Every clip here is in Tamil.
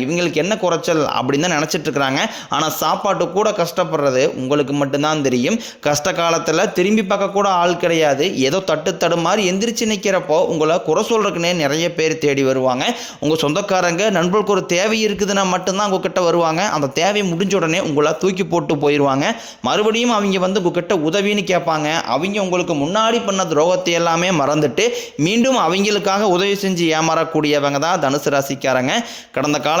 இவங்களுக்கு என்ன குறைச்சல் அப்படின்னு தான் நினச்சிட்டு இருக்கிறாங்க. ஆனால் சாப்பாட்டு கூட கஷ்டப்படுறது உங்களுக்கு மட்டும்தான் தெரியும். கஷ்ட காலத்தில் திரும்பி பார்க்க கூட ஆள் கிடையாது. ஏதோ தட்டு தடுமாறி எந்திரிச்சு நிற்கிறப்போ உங்களை குறை சொல்கிறதுக்குன்னே நிறைய பேர் தேடி வருவாங்க. உங்கள் சொந்தக்காரங்க நண்பர்களுக்கு ஒரு தேவை இருக்குதுன்னா மட்டும்தான் உங்ககிட்ட வருவாங்க. அந்த தேவை முடிஞ்ச உடனே உங்களை தூக்கி போட்டு போயிடுவாங்க மறுபடியும் அவங்க வந்து உங்ககிட்ட உதவின்னு கேட்பாங்க. அவங்க உங்களுக்கு முன்னாடி பண்ண துரோகத்தை எல்லாமே மறந்துட்டு மீண்டும் அவங்களுக்காக உதவி செஞ்சு ஏமாறக்கூடியவங்க தான் தனுசு ராசிக்காரங்க. கடந்த கால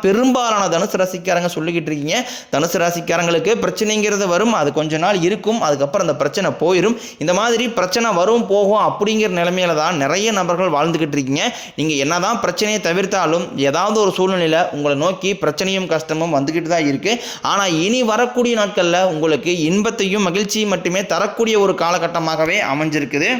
பெரும்பாலான தனுசு ராசிக்காரங்க சொல்லிக்கிட்டு இருக்கீங்க. தனுசு ராசிக்காரங்களுக்கு பிரச்சனைங்கிறது வரும் அது கொஞ்ச நாள் இருக்கும் அதுக்கப்புறம் அந்த பிரச்சனை போயிடும் இந்த மாதிரி பிரச்சனை வரும் போகும் அப்படிங்கிற நிலைமையில தான் நிறைய நபர்கள் வாழ்ந்துக்கிட்டு இருக்கீங்க. நீங்கள் என்னதான் பிரச்சனையை தவிர்த்தாலும் ஏதாவது ஒரு சூழ்நிலையில் உங்களை நோக்கி பிரச்சனையும் கஷ்டமும் வந்துக்கிட்டு தான் இருக்குது ஆனால் இனி வரக்கூடிய நாட்களில் உங்களுக்கு இன்பத்தையும் மகிழ்ச்சியும் மட்டுமே தரக்கூடிய ஒரு காலகட்டமாகவே அமைஞ்சிருக்குது.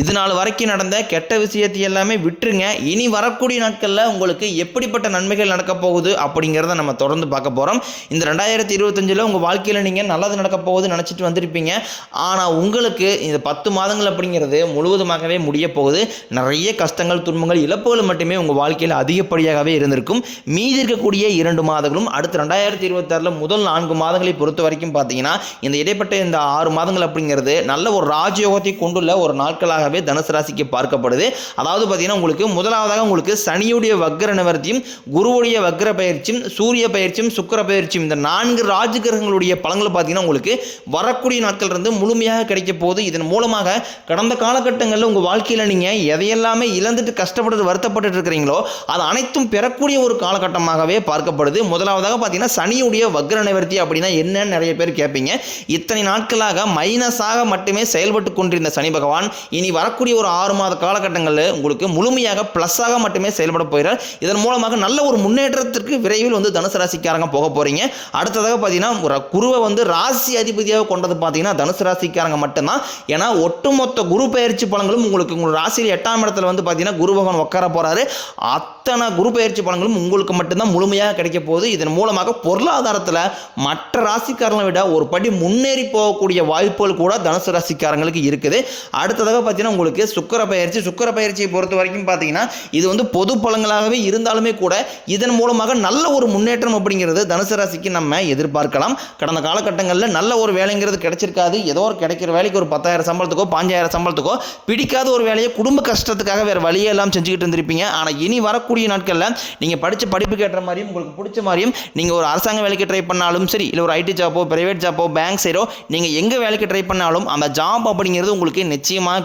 இது நாள் வரைக்கும் நடந்த கெட்ட விஷயத்தை எல்லாமே விட்டுருங்க. இனி வரக்கூடிய நாட்களில் உங்களுக்கு எப்படிப்பட்ட நன்மைகள் நடக்க போகுது அப்படிங்கிறத நம்ம தொடர்ந்து பார்க்க போகிறோம் இந்த ரெண்டாயிரத்தி இருபத்தஞ்சில் உங்கள் வாழ்க்கையில் நீங்கள் நல்லது நடக்க போகுது நினச்சிட்டு வந்திருப்பீங்க. ஆனால் உங்களுக்கு இந்த பத்து மாதங்கள் அப்படிங்கிறது முழுவதுமாகவே முடிய போகுது. நிறைய கஷ்டங்கள் துன்பங்கள் இழப்புகள் மட்டுமே உங்கள் வாழ்க்கையில் அதிகப்படியாகவே இருந்திருக்கும். மீதி இருக்கக்கூடிய இரண்டு மாதங்களும் அடுத்து ரெண்டாயிரத்தி இருபத்தாறில் முதல் நான்கு மாதங்களை பொறுத்த வரைக்கும் பார்த்தீங்கன்னா இந்த இடைப்பட்ட இந்த ஆறு மாதங்கள் அப்படிங்கிறது நல்ல ஒரு ராஜயோகத்தை கொண்டுள்ள ஒரு நாட்கள் நாட்களாகவே தனுசு ராசிக்கு பார்க்கப்படுது. அதாவது பார்த்தீங்கன்னா உங்களுக்கு முதலாவதாக உங்களுக்கு சனியுடைய வக்ர நிவர்த்தியும் குருவுடைய வக்ர பயிற்சியும் சூரிய பயிற்சியும் சுக்கிர பயிற்சியும் இந்த நான்கு ராஜகிரகங்களுடைய பலன்கள் பார்த்தீங்கன்னா உங்களுக்கு வரக்கூடிய நாட்கள் இருந்து முழுமையாக கிடைக்க போகுது. இதன் மூலமாக கடந்த காலகட்டங்களில் உங்கள் வாழ்க்கையில் நீங்கள் எதையெல்லாமே இழந்துட்டு கஷ்டப்பட்டு வருத்தப்பட்டு இருக்கிறீங்களோ அது அனைத்தும் பெறக்கூடிய ஒரு காலகட்டமாகவே பார்க்கப்படுது. முதலாவதாக பார்த்தீங்கன்னா சனியுடைய வக்ர நிவர்த்தி அப்படின்னா என்னன்னு நிறைய பேர் கேட்பீங்க. இத்தனை நாட்களாக மைனஸாக மட்டுமே செயல்பட்டு கொண்டிருந்த சனி பகவான் இனி வரக்கூடிய ஒரு ஆறு மாத காலகட்டங்களில் உங்களுக்கு முழுமையாக ப்ளஸ்ஸாக மட்டுமே செயல்பட போகிறார். இதன் மூலமாக நல்ல ஒரு முன்னேற்றத்திற்கு விரைவில் வந்து தனுசு ராசிக்காரங்க போக போகிறீங்க அடுத்ததாக பார்த்தீங்கன்னா ஒரு குருவை வந்து ராசி அதிபதியாக கொண்டது பார்த்தீங்கன்னா தனுசு ராசிக்காரங்க மட்டும்தான். ஏன்னா ஒட்டுமொத்த குரு பயிற்சி பலன்களும் உங்களுக்கு உங்கள் ராசியில் எட்டாம் இடத்துல வந்து பார்த்தீங்கன்னா குரு பகவான் உட்கார போகிறாரு அத்தனை குரு பயிற்சி பலன்களும் உங்களுக்கு மட்டும்தான் முழுமையாக கிடைக்க போகுது. இதன் மூலமாக பொருளாதாரத்தில் மற்ற ராசிக்காரங்களை விட ஒரு படி முன்னேறி போகக்கூடிய வாய்ப்புகள் கூட தனுசு ராசிக்காரங்களுக்கு இருக்குது. அடுத்ததாக பார்த்தீங்கன்னா உங்களுக்கு சுக்கர பயிற்சி சுக்கர பயிற்சியை பொறுத்த வரைக்கும் பார்த்தீங்கன்னா இது வந்து பொது பலங்களாகவே இருந்தாலுமே கூட இதன் மூலமாக நல்ல ஒரு முன்னேற்றம் அப்படிங்கிறது தனுசு ராசிக்கு நம்ம எதிர்பார்க்கலாம். கடந்த காலகட்டங்களில் நல்ல ஒரு வேலைங்கிறது கிடைச்சிருக்காது. ஏதோ ஒரு கிடைக்கிற வேலைக்கு ஒரு பத்தாயிரம் சம்பளத்துக்கோ பாஞ்சாயிரம் சம்பளத்துக்கோ பிடிக்காத ஒரு வேலையை குடும்ப கஷ்டத்துக்காக வேறு வழியெல்லாம் செஞ்சுக்கிட்டு இருந்திருப்பீங்க. ஆனால் இனி வரக்கூடிய நாட்களில் நீங்கள் படித்த படிப்புக்கு ஏற்ற மாதிரியும் உங்களுக்கு பிடிச்ச மாதிரியும் நீங்கள் ஒரு அரசாங்க வேலைக்கு ட்ரை பண்ணாலும் சரி இல்லை ஒரு ஐடி ஜாப்போ பிரைவேட் ஜாப்போ பேங்க் சைடோ நீங்கள் எங்கே வேலைக்கு ட்ரை பண்ணாலும் அந்த ஜாப் அப்படிங்கிறது உங்களுக்கு நிச்சயமாக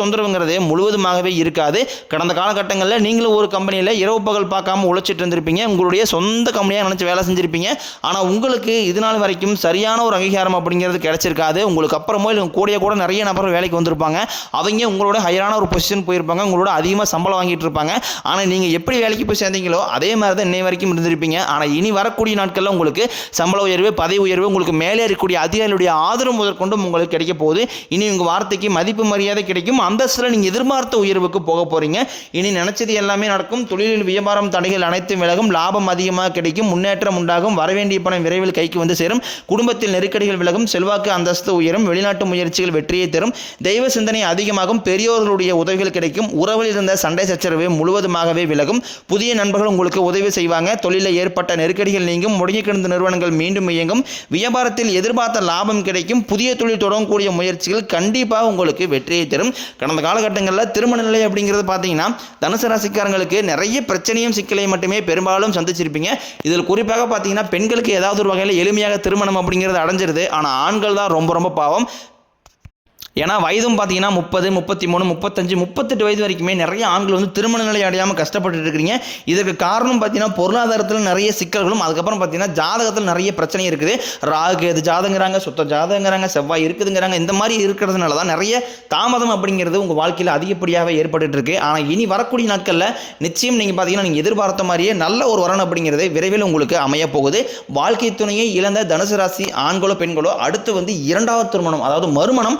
தொந்தரவுங்கிறது முழுவதுமாகவே இருக்காது. கடந்த காலகட்டங்களில் நீங்களும் ஒரு கம்பெனியில் இரவு பகல் பார்க்காம உழைச்சிட்டு இருந்திருப்பீங்க. உங்களுடைய சொந்த கம்பெனியாக நினச்சி வேலை செஞ்சுருப்பீங்க. ஆனால் உங்களுக்கு இது நாள் வரைக்கும் சரியான ஒரு அங்கீகாரம் அப்படிங்கிறது கிடைச்சிருக்காது. உங்களுக்கு அப்புறமோ இல்லை கூடிய கூட நிறைய நபர் வேலைக்கு வந்திருப்பாங்க. அவங்க உங்களோட ஹையரான ஒரு பொசிஷன் போயிருப்பாங்க. உங்களோட அதிகமாக சம்பளம் வாங்கிட்டு இருப்பாங்க. ஆனால் நீங்கள் எப்படி வேலைக்கு போய் சேர்ந்தீங்களோ அதே மாதிரி தான் இன்னை வரைக்கும் இருந்திருப்பீங்க. ஆனால் இனி வரக்கூடிய நாட்களில் உங்களுக்கு சம்பள உயர்வு பதவி உயர்வு உங்களுக்கு மேலே இருக்கக்கூடிய அதிகாரிகளுடைய ஆதரவு முதற்கொண்டும் உங்களுக்கு கிடைக்க போகுது. இனி உங்கள் வார்த்தைக்கு மதிப்பு மரியாதை கிடைக்கும். அந்தஸ்தில் நீங்கள் எதிர்பார்த்த உயர்வுக்கு போக போகிறீங்க இனி நினச்சது எல்லாமே நடக்கும். தொழிலில் வியாபாரம் தடைகள் அனைத்தும் விலகும். லாபம் அதிகமாக கிடைக்கும். முன்னேற்றம் உண்டாகும். வரவேண்டிய பணம் விரைவில் கைக்கு வந்து சேரும். குடும்பத்தில் நெருக்கடிகள் விலகும். செல்வாக்கு அந்தஸ்து உயரும். வெளிநாட்டு முயற்சிகள் வெற்றியை தரும். தெய்வ சிந்தனை அதிகமாகும். பெரியோர்களுடைய உதவிகள் கிடைக்கும். உறவில் இருந்த சண்டை சச்சரவு முழுவதுமாகவே விலகும். புதிய நண்பர்கள் உங்களுக்கு உதவி செய்வாங்க. தொழிலில் ஏற்பட்ட நெருக்கடிகள் நீங்கும். முடங்கி கிடந்த நிறுவனங்கள் மீண்டும் இயங்கும். வியாபாரத்தில் எதிர்பார்த்த லாபம் கிடைக்கும். புதிய தொழில் தொடங்கக்கூடிய முயற்சிகள் கண்டிப்பாக உங்களுக்கு வெற்றியை தரும். கடந்த காலகட்டங்களில் திருமண நிலை அப்படிங்கிறது பார்த்தீங்கன்னா தனுசு ராசிக்காரங்களுக்கு நிறைய பிரச்சனையும் சிக்கலையும் மட்டுமே பெரும்பாலும் சந்திச்சிருப்பீங்க. இதில் குறிப்பாக பார்த்தீங்கன்னா பெண்களுக்கு ஏதாவது ஒரு வகையில் எளிமையாக திருமணம் அப்படிங்கிறது அடைஞ்சிருது. ஆனால் ஆண்கள் தான் ரொம்ப ரொம்ப பாவம். ஏன்னா வயதும் பார்த்தீங்கன்னா முப்பது முப்பத்தி மூணு முப்பத்தஞ்சு முப்பத்தெட்டு வயது வரைக்குமே நிறைய ஆண்கள் வந்து திருமண நிலை அடையாமல் கஷ்டப்பட்டுட்டு இருக்கிறீங்க. இதற்கு காரணம் பார்த்தீங்கன்னா பொருளாதாரத்தில் நிறைய சிக்கல்களும் அதுக்கப்புறம் பார்த்தீங்கன்னா ஜாதகத்தில் நிறைய பிரச்சனை இருக்குது. ராகு எது ஜாதகங்கிறாங்க சுத்த ஜாதகங்கிறாங்க செவ்வாய் இருக்குதுங்கிறாங்க இந்த மாதிரி இருக்கிறதுனால தான் நிறைய தாமதம் அப்படிங்கிறது உங்கள் வாழ்க்கையில் அதிகப்படியாக ஏற்பட்டுட்டு இருக்கு. ஆனால் இனி வரக்கூடிய நாட்களில் நிச்சயம் நீங்கள் பார்த்தீங்கன்னா நீங்கள் எதிர்பார்த்த மாதிரியே நல்ல ஒரு வரன் அப்படிங்கிறது விரைவில் உங்களுக்கு அமைய போகுது. வாழ்க்கை துணையை இழந்த தனுசு ராசி ஆண்களோ பெண்களோ அடுத்து வந்து இரண்டாவது திருமணம் அதாவது மறுமணம்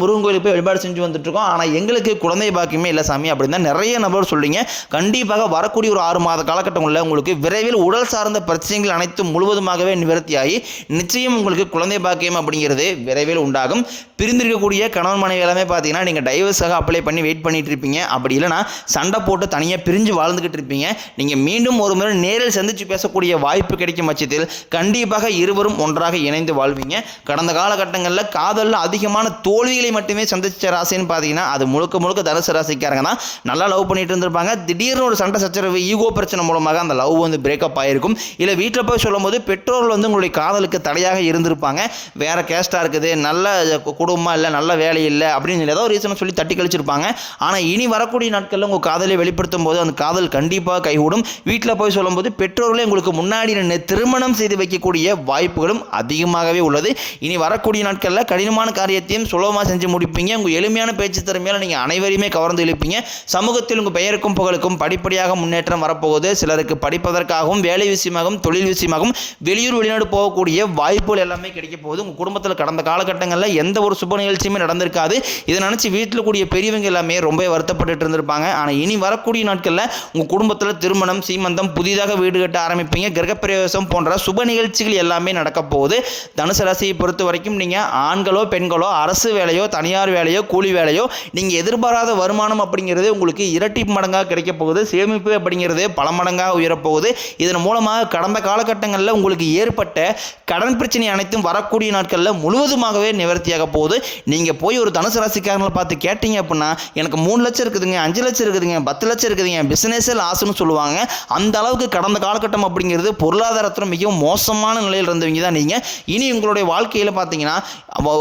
முருகன் கோயிலுக்கு போய் வழிபாடு செஞ்சு வந்துட்டுருக்கோம். ஆனால் எங்களுக்கு குழந்தை பாக்கியமே இல்லை சாமி அப்படின்னு தான் நிறைய நபர் சொல்றீங்க. கண்டிப்பாக வரக்கூடிய ஒரு ஆறு மாத காலகட்டங்களில் உங்களுக்கு விரைவில் உடல் சார்ந்த பிரச்சனைகள் அனைத்தும் முழுவதுமாகவே நிவர்த்தியாகி நிச்சயம் உங்களுக்கு குழந்தை பாக்கியம் அப்படிங்கிறது விரைவில் உண்டாகும். பிரிந்திருக்கக்கூடிய கணவன் மனைவி எல்லாமே பார்த்தீங்கன்னா நீங்கள் டைவர்ஸாக அப்ளை பண்ணி வெயிட் பண்ணிட்டு இருப்பீங்க. அப்படி இல்லைனா சண்டை போட்டு தனியாக பிரிஞ்சு வாழ்ந்துக்கிட்டு இருப்பீங்க. நீங்கள் மீண்டும் ஒரு முறை நேரில் சந்தித்து பேசக்கூடிய வாய்ப்பு கிடைக்கும் பட்சத்தில் கண்டிப்பாக இருவரும் ஒன்றாக இணைந்து வாழ்வீங்க. கடந்த காலகட்டங்களில் காதலில் அதிகமான தோல்விகளை மட்டுமே சந்திச்ச ராசின்னு பார்த்தீங்கன்னா அது முழுக்க முழுக்க தனுசு ராசிக்காரங்க தான் நல்லா லவ் பண்ணிட்டு இருந்திருப்பாங்க. திடீர்னு ஒரு சண்டை சச்சரவு ஈகோ பிரச்சனை மூலமாக அந்த லவ் வந்து பிரேக்கப் ஆகிருக்கும் இல்லை வீட்டில் போய் சொல்லும்போது பெற்றோர்கள் வந்து உங்களுடைய காதலுக்கு தடையாக இருந்திருப்பாங்க. வேற கேஸ்டாக இருக்குது நல்ல குடும்பமா குடும்பம் இல்லை நல்ல வேலை இல்லை அப்படின்னு ஏதோ ஒரு ரீசனை சொல்லி தட்டி கழிச்சிருப்பாங்க. ஆனால் இனி வரக்கூடிய நாட்களில் உங்கள் காதலை வெளிப்படுத்தும் போது அந்த காதல் கண்டிப்பாக கைகூடும். வீட்டில் போய் சொல்லும்போது பெற்றோர்களே உங்களுக்கு முன்னாடி நின்று திருமணம் செய்து வைக்கக்கூடிய வாய்ப்புகளும் அதிகமாகவே உள்ளது. இனி வரக்கூடிய நாட்களில் கடினமான காரியத்தையும் சுலபமாக செஞ்சு முடிப்பீங்க. உங்கள் எளிமையான பேச்சு திறமையால் நீங்கள் அனைவரையுமே கவர்ந்து இழுப்பீங்க. சமூகத்தில் உங்கள் பெயருக்கும் புகழுக்கும் படிப்படியாக முன்னேற்றம் வரப்போகுது. சிலருக்கு படிப்பதற்காகவும் வேலை விஷயமாகவும் தொழில் விஷயமாகவும் வெளியூர் வெளிநாடு போகக்கூடிய வாய்ப்புகள் எல்லாமே கிடைக்க போகுது. உங்கள் குடும்பத்தில் கடந்த காலகட்டங்களில் எந்த ஒரு சுப நிகழ்ச்சியுமே நடந்திருக்காது. இதை நினச்சி வீட்டில் கூடிய பெரியவங்க எல்லாமே ரொம்ப வருத்தப்பட்டுட்டு இருந்திருப்பாங்க. ஆனால் இனி வரக்கூடிய நாட்களில் உங்கள் குடும்பத்தில் திருமணம் சீமந்தம் புதிதாக வீடு கட்ட ஆரம்பிப்பீங்க. கிரகப்பிரவேசம் போன்ற சுப நிகழ்ச்சிகள் எல்லாமே நடக்க போகுது. தனுசு ராசியை பொறுத்த வரைக்கும் நீங்கள் ஆண்களோ பெண்களோ அரசு வேலையோ தனியார் வேலையோ கூலி வேலையோ நீங்கள் எதிர்பாராத வருமானம் அப்படிங்கிறது உங்களுக்கு இரட்டி மடங்காக கிடைக்க போகுது சேமிப்பு அப்படிங்கிறது பல மடங்காக உயரப்போகுது இதன் மூலமாக கடந்த காலகட்டங்களில் உங்களுக்கு ஏற்பட்ட கடன் பிரச்சனை அனைத்தும் வரக்கூடிய நாட்களில் முழுவதுமாகவே நிவர்த்தியாக போகுது. நீங்கள் போய் ஒரு தனுசு ராசிக்காரங்களை பார்த்து கேட்டீங்க அப்படின்னா எனக்கு மூணு லட்சம் இருக்குதுங்க அஞ்சு லட்சம் இருக்குதுங்க பத்து லட்சம் இருக்குதுங்க பிஸ்னஸே லாஸ்ன்னு சொல்லுவாங்க. அந்த அளவுக்கு கடந்த காலகட்டம் அப்படிங்கிறது பொருளாதாரத்தில் மிகவும் மோசமான நிலையில் இருந்தவங்க தான் நீங்கள் இனி உங்களுடைய வாழ்க்கையில் பார்த்தீங்கன்னா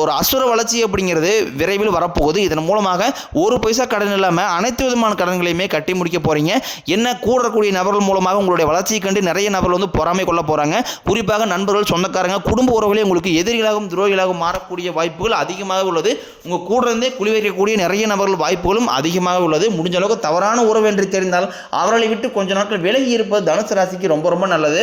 ஒரு அசுர வளர்ச்சி அப்படிங்கிறது விரைவில் வரப்போகுது. இதன் மூலமாக ஒரு பைசா கடன் இல்லாமல் அனைத்து விதமான கடன்களையுமே கட்டி முடிக்க போகிறீங்க என்ன கூடக்கூடிய நபர்கள் மூலமாக உங்களுடைய வளர்ச்சியை கண்டு நிறைய நபர்கள் வந்து பொறாமை கொள்ள போகிறாங்க குறிப்பாக நண்பர்கள் சொந்தக்காரங்க குடும்ப உறவுகளே உங்களுக்கு எதிரிகளாகவும் துரோகிகளாகவும் மாறக்கூடிய வாய்ப்புகள் அதிகமாக உள்ளது. உங்கள் கூட இருந்தே குழி வைக்கக்கூடிய நிறைய நபர்கள் வாய்ப்புகளும் அதிகமாக உள்ளது. முடிஞ்ச அளவுக்கு தவறான உறவு என்று தெரிந்தால் அவர்களை விட்டு கொஞ்ச நாட்கள் விலகி இருப்பது தனுசு ராசிக்கு ரொம்ப ரொம்ப நல்லது.